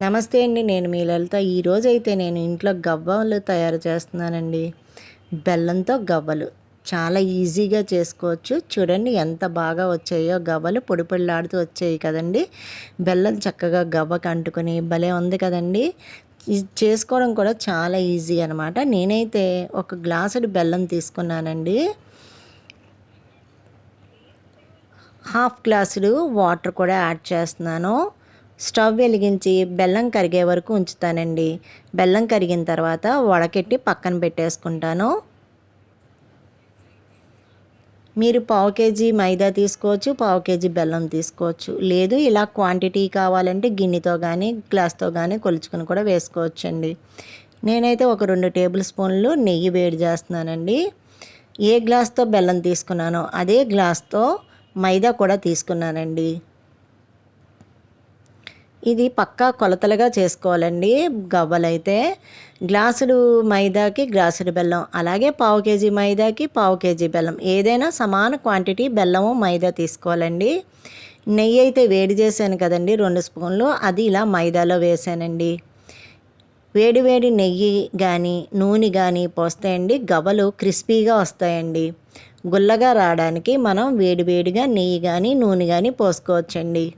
నమస్తే అండి నేను మీ లలిత. ఈరోజు అయితే నేను ఇంట్లో గవ్వలు తయారు చేస్తున్నానండి. బెల్లంతో గవ్వలు. చాలా ఈజీగా చేసుకోవచ్చు. చూడండి ఎంత బాగా వచ్చాయో. గవ్వలు పొడి పొడిలాడుతూ వచ్చాయి కదండి. బెల్లం చక్కగా గవ్వకు అంటుకుని భలే ఉంది కదండి. చేసుకోవడం కూడా చాలా ఈజీ అనమాట నేనైతే ఒక గ్లాసుడు బెల్లం తీసుకున్నానండి. హాఫ్ గ్లాసుడు వాటర్ కూడా యాడ్ చేస్తున్నాను. స్టవ్ వెలిగించి బెల్లం కరిగే వరకు ఉంచుతానండి. బెల్లం కరిగిన తర్వాత వడకెట్టి పక్కన పెట్టేసుకుంటాను. మీరు పావు కేజీ మైదా తీసుకోవచ్చు పావు కేజీ బెల్లం తీసుకోవచ్చు. లేదు ఇలా క్వాంటిటీ కావాలంటే గిన్నెతో కానీ గ్లాస్తో కానీ కొలుచుకుని కూడా వేసుకోవచ్చండి. నేనైతే ఒక రెండు టేబుల్ స్పూన్లు నెయ్యి వేడి చేస్తున్నానండి. ఏ గ్లాస్తో బెల్లం తీసుకున్నానో అదే గ్లాస్తో మైదా కూడా తీసుకున్నానండి. ఇది పక్కా కొలతలుగా చేసుకోవాలండి. గవ్వలైతే గ్లాసులు మైదాకి గ్లాసుడు బెల్లం అలాగే పావు కేజీ మైదాకి పావు కేజీ బెల్లం. ఏదైనా సమాన క్వాంటిటీ బెల్లము మైదా తీసుకోవాలండి. నెయ్యి అయితే వేడి చేశాను కదండి రెండు స్పూన్లు. అది ఇలా మైదాలో వేసానండి. వేడి వేడి నెయ్యి కానీ నూనె కానీ పోస్తాయండి. గవ్వలు క్రిస్పీగా వస్తాయండి. గుల్లగా రావడానికి మనం వేడి వేడిగా నెయ్యి కానీ నూనె కానీ పోసుకోవచ్చండి.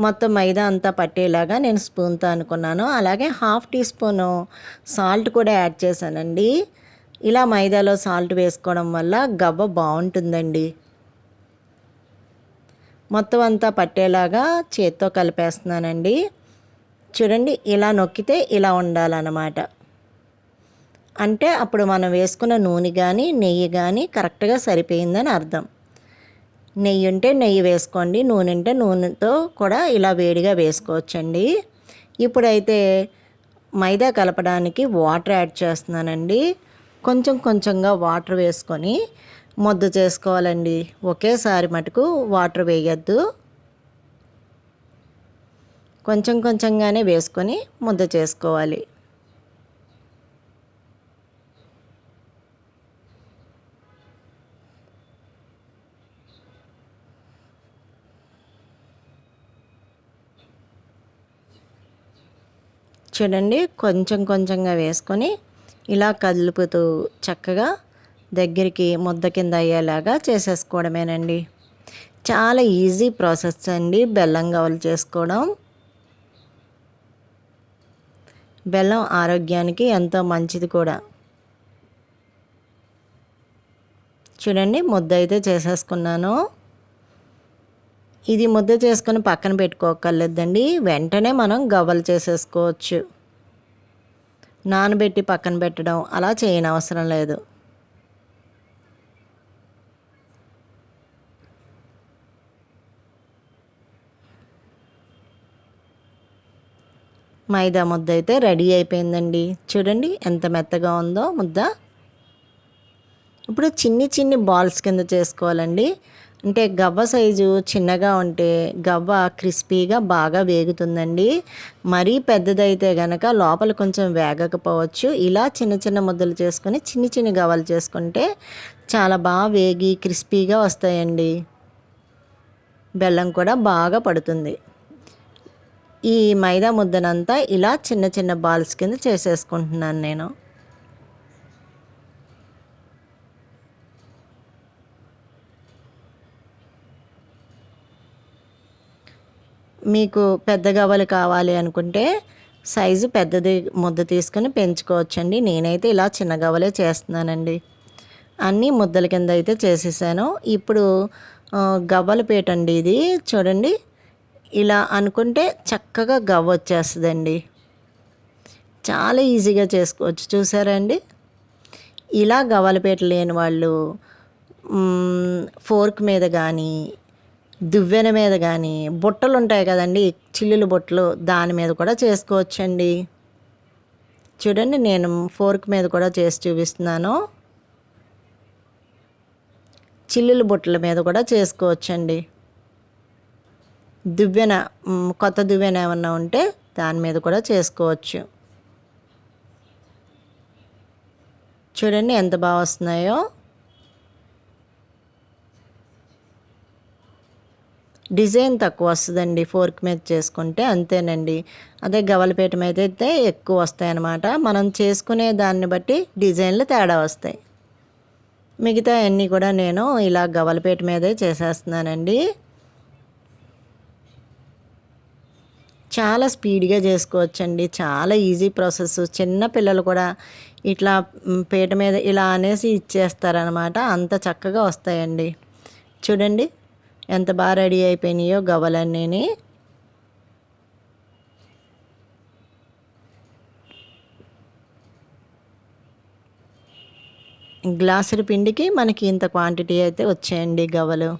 మొత్తం మైదా అంతా పట్టేలాగా నేను స్పూన్తో అనుకున్నాను. అలాగే హాఫ్ టీ స్పూను సాల్ట్ కూడా యాడ్ చేశానండి. ఇలా మైదాలో సాల్ట్ వేసుకోవడం వల్ల గవ్వ బాగుంటుందండి. మొత్తం అంతా పట్టేలాగా చేత్తో కలిపేస్తున్నానండి. చూడండి ఇలా నొక్కితే ఇలా ఉండాలన్నమాట. అంటే అప్పుడు మనం వేసుకున్న నూనె కానీ నెయ్యి కానీ కరెక్ట్గా సరిపోయిందని అర్థం. నెయ్యి ఉంటే నెయ్యి వేసుకోండి నూనె ఉంటే నూనెతో కూడా ఇలా వేడిగా వేసుకోవచ్చండి. ఇప్పుడైతే మైదా కలపడానికి వాటర్ యాడ్ చేస్తున్నానండి. కొంచెం కొంచెంగా వాటర్ వేసుకొని ముద్ద చేసుకోవాలండి. ఒకేసారి మటుకు వాటర్ వేయద్దు. కొంచెం కొంచెంగానే వేసుకొని ముద్ద చేసుకోవాలి. చూడండి. కొంచెం కొంచెంగా వేసుకొని ఇలా కదులుపుతూ చక్కగా దగ్గరికి ముద్ద కింద అయ్యేలాగా చేసేసుకోవడమేనండి. చాలా ఈజీ ప్రాసెస్ అండి బెల్లం గవలు చేసుకోవడం. బెల్లం ఆరోగ్యానికి ఎంతో మంచిది కూడా. చూడండి ముద్ద అయితే చేసేసుకున్నాను. ఇది ముద్ద చేసుకొని పక్కన పెట్టుకోకర్లేదండి. వెంటనే మనం గవ్వలు చేసేసుకోవచ్చు. నానబెట్టి పక్కన పెట్టడం అలా చేయనవసరం లేదు. మైదా ముద్ద అయితే రెడీ అయిపోయిందండి. చూడండి ఎంత మెత్తగా ఉందో ముద్ద. ఇప్పుడు చిన్ని చిన్ని బాల్స్ కింద చేసుకోవాలండి. అంటే గవ్వ సైజు చిన్నగా ఉంటే గవ్వ క్రిస్పీగా బాగా వేగుతుందండి. మరీ పెద్దదైతే గనక లోపల కొంచెం వేగకపోవచ్చు. ఇలా చిన్న చిన్న ముద్దలు చేసుకొని చిన్ని చిన్ని గవ్వలు చేసుకుంటే చాలా బాగా వేగి క్రిస్పీగా వస్తాయండి. బెల్లం కూడా బాగా పడుతుంది. ఈ మైదా ముద్దనంతా ఇలా చిన్న చిన్న బాల్స్ కింద చేసేసుకుంటున్నాను నేను. మీకు పెద్ద గవ్వలు కావాలి అనుకుంటే సైజు పెద్దది ముద్ద తీసుకొని పెంచుకోవచ్చండి. నేనైతే ఇలా చిన్న గవ్వలే చేస్తున్నానండి. అన్నీ ముద్దల కింద అయితే చేసేసాను. ఇప్పుడు గవ్వల పీట అండి ఇది. చూడండి ఇలా అనుకుంటే చక్కగా గవ్వ వచ్చేస్తుందండి. చాలా ఈజీగా చేసుకోవచ్చు. చూసారా అండి? ఇలా గవ్వలపేట లేని వాళ్ళు ఫోర్క్ మీద కానీ దువ్వెన మీద కానీ బుట్టలు ఉంటాయి కదండి చిల్లులు బుట్టలు దాని మీద కూడా చేసుకోవచ్చండి. చూడండి నేను ఫోర్క్ మీద కూడా చేసి చూపిస్తున్నాను. చిల్లుల బుట్టల మీద కూడా చేసుకోవచ్చండి. దువ్వెన కొత్త దువ్వెన ఏమన్నా ఉంటే దాని మీద కూడా చేసుకోవచ్చు. చూడండి ఎంత బాగా వస్తున్నాయో. డిజైన్ తక్కువ వస్తుందండి ఫోర్క్ మీద చేసుకుంటే అంతేనండి. అదే గవలపేట మీద అయితే ఎక్కువ వస్తాయి అన్నమాట మనం చేసుకునే దాన్ని బట్టి డిజైన్లు తేడా వస్తాయి. మిగతా అన్నీ కూడా నేను ఇలా గవలపేట మీదే చేసేస్తున్నానండి. చాలా స్పీడ్గా చేసుకోవచ్చండి. చాలా ఈజీ ప్రాసెస్. చిన్న పిల్లలు కూడా ఇట్లా పీట మీద ఇలా అనేసి ఇచ్చేస్తారనమాట అంత చక్కగా వస్తాయండి. చూడండి. ఎంత బాగా రెడీ అయిపోయినాయో గవ్వలన్నీ గ్లాసుల పిండికి మనకి ఇంత క్వాంటిటీ అయితే వచ్చాయండి గవ్వలు.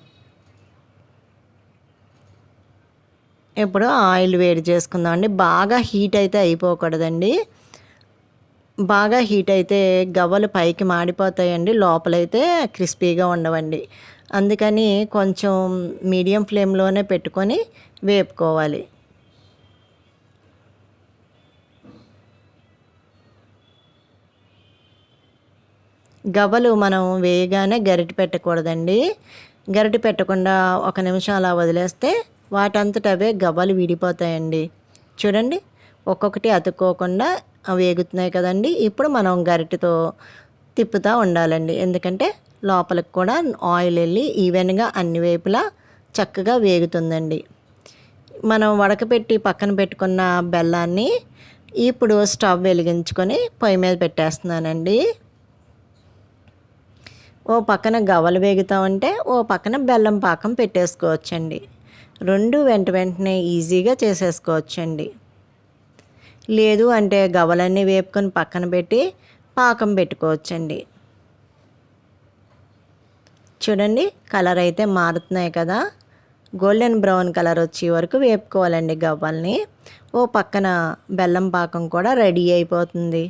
ఇప్పుడు ఆయిల్ వేడి చేసుకుందాం అండి. బాగా హీట్ అయితే అయిపోకూడదండి. బాగా హీట్ అయితే గవ్వలు పైకి మాడిపోతాయండి. లోపలైతే క్రిస్పీగా ఉండవండి. అందుకని కొంచెం మీడియం ఫ్లేమ్లోనే పెట్టుకొని వేపుకోవాలి. గవ్వలు మనం వేయగానే గరిటె పెట్టకూడదండి. గరిటె పెట్టకుండా ఒక నిమిషం అలా వదిలేస్తే వాటంతట అవే గవ్వలు విడిపోతాయండి. చూడండి ఒక్కొక్కటి అతుక్కోకుండా వేగుతున్నాయి కదండి. ఇప్పుడు మనం గరిటెతో తిప్పుతూ ఉండాలండి. ఎందుకంటే లోపలికి కూడా ఆయిల్ వెళ్ళి ఈవెన్గా అన్ని వైపులా చక్కగా వేగుతుందండి. మనం వడకపెట్టి పక్కన పెట్టుకున్న బెల్లాన్ని ఇప్పుడు స్టవ్ వెలిగించుకొని పొయ్యి మీద పెట్టేస్తున్నానండి. ఓ పక్కన గవ్వలు వేగుతూ ఉంటే ఓ పక్కన బెల్లం పాకం పెట్టేసుకోవచ్చండి. రెండు వెంట వెంటనే ఈజీగా చేసేసుకోవచ్చండి. లేదు అంటే గవ్వలన్నీ వేపుకొని పక్కన పెట్టి పాకం పెట్టుకోవచ్చండి. చూడండి కలర్ అయితే మారుతున్నాయి కదా. గోల్డెన్ బ్రౌన్ కలర్ వచ్చే వరకు వేపుకోవాలండి గవ్వల్ని. ఓ పక్కన బెల్లం పాకం కూడా రెడీ అయిపోతుంది.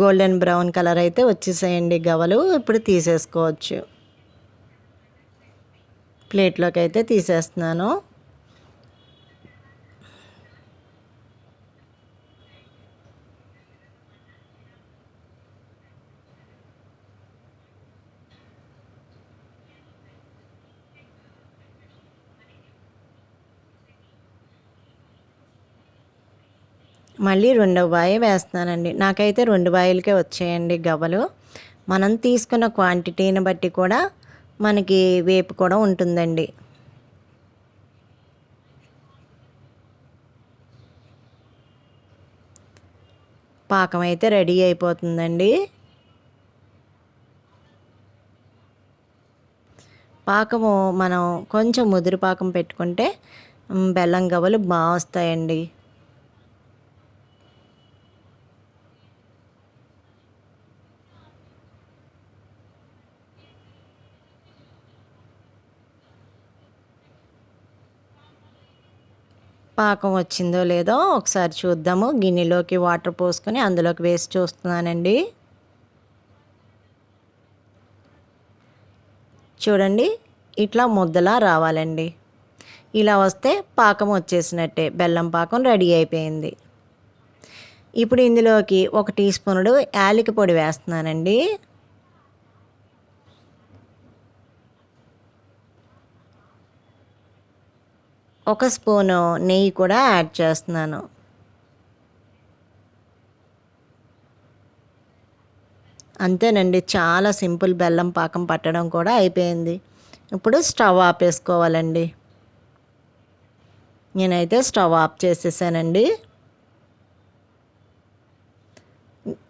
గోల్డెన్ బ్రౌన్ కలర్ అయితే వచ్చేసేయండి గవలు. ఇప్పుడు తీసేసుకోవచ్చు. ప్లేట్లోకి అయితే తీసేస్తున్నాను. మళ్ళీ రెండవ వాయ వేస్తున్నానండి. నాకైతే రెండు బాయిలకే వచ్చాయండి గవ్వలు. మనం తీసుకున్న క్వాంటిటీని బట్టి కూడా మనకి వేపు కూడా ఉంటుందండి. పాకం అయితే రెడీ అయిపోతుందండి. పాకము మనం కొంచెం ముదురు పాకం పెట్టుకుంటే బెల్లం గవ్వలు బాగా వస్తాయండి. పాకం వచ్చిందో లేదో ఒకసారి చూద్దాము. గిన్నెలోకి వాటర్ పోసుకొని అందులోకి వేసి చూస్తున్నానండి. చూడండి ఇట్లా ముద్దలా రావాలండి. ఇలా వస్తే పాకం వచ్చేసినట్టే. బెల్లం పాకం రెడీ అయిపోయింది. ఇప్పుడు ఇందులోకి ఒక టీ స్పూనుడు యాలకి పొడి వేస్తున్నానండి. ఒక స్పూను నెయ్యి కూడా యాడ్ చేస్తున్నాను. అంతేనండి చాలా సింపుల్ బెల్లం పాకం పట్టడం కూడా అయిపోయింది. ఇప్పుడు స్టవ్ ఆపేసుకోవాలండి నేనైతే స్టవ్ ఆఫ్ చేసేసానండి.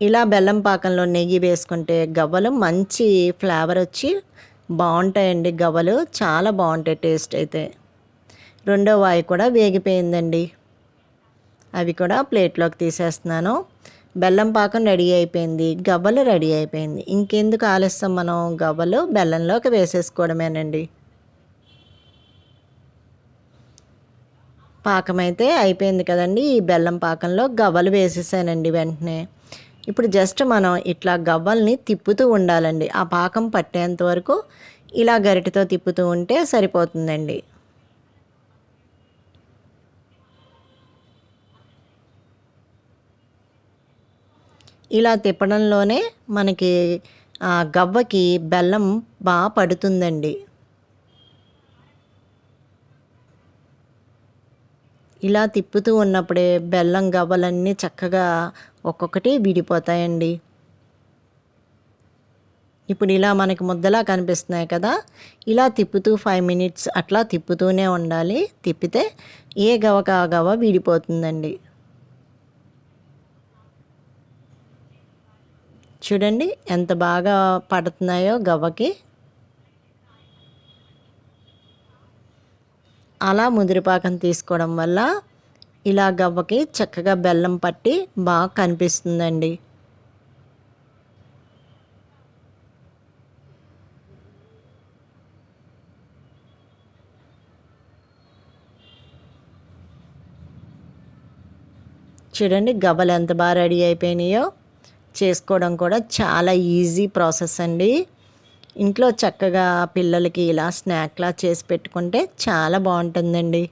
ఇలా బెల్లం పాకంలో నెయ్యి వేసుకుంటే గవ్వలు మంచి ఫ్లేవర్ వచ్చి బాగుంటాయండి గవ్వలు చాలా బాగుంటాయి టేస్ట్ అయితే. రెండో వాయి కూడా వేగిపోయిందండి. అవి కూడా ప్లేట్లోకి తీసేస్తున్నాను. బెల్లం పాకం రెడీ అయిపోయింది. గవ్వలు రెడీ అయిపోయింది. ఇంకెందుకు ఆలస్యం మనం గవ్వలు బెల్లంలోకి వేసేసుకోవడమేనండి. పాకం అయితే అయిపోయింది కదండి. ఈ బెల్లం పాకంలో గవ్వలు వేసేసానండి వెంటనే. ఇప్పుడు జస్ట్ మనం ఇట్లా గవ్వల్ని తిప్పుతూ ఉండాలండి. ఆ పాకం పట్టేంత వరకు ఇలా గరిటతో తిప్పుతూ ఉంటే సరిపోతుందండి. ఇలా తిప్పడంలోనే మనకి ఆ గవ్వకి బెల్లం బాగా పడుతుందండి. ఇలా తిప్పుతూ ఉన్నప్పుడే బెల్లం గవ్వలన్నీ చక్కగా ఒక్కొక్కటి విడిపోతాయండి. ఇప్పుడు ఇలా మనకి ముద్దలా కనిపిస్తున్నాయి కదా ఇలా తిప్పుతూ ఫైవ్ మినిట్స్ అట్లా తిప్పుతూనే ఉండాలి. తిప్పితే ఏ గవక ఆ గవ విడిపోతుందండి. చూడండి ఎంత బాగా పడుతున్నాయో గవ్వకి. అలా ముదిరిపాకం తీసుకోవడం వల్ల ఇలా గవ్వకి చక్కగా బెల్లం పట్టి బాగా కనిపిస్తుందండి. చూడండి గవ్వలు ఎంత బాగా రెడీ అయిపోయినాయో. చేసుకోవడం కూడా చాలా ఈజీ ప్రాసెస్ అండి. ఇంట్లో చక్కగా పిల్లలకి ఇలా స్నాక్లా చేసి పెట్టుకుంటే చాలా బాగుంటుందండి.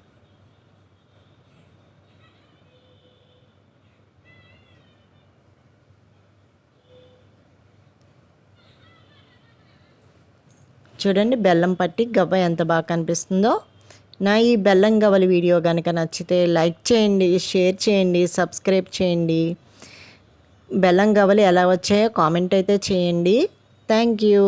చూడండి బెల్లం పట్టి గవ్వ ఎంత బాగా కనిపిస్తుందో. నా ఈ బెల్లం గవ్వల వీడియో కనుక నచ్చితే లైక్ చేయండి షేర్ చేయండి సబ్స్క్రైబ్ చేయండి. బెల్లం గవలు ఎలా వచ్చాయో కామెంట్ అయితే చేయండి. Thank you.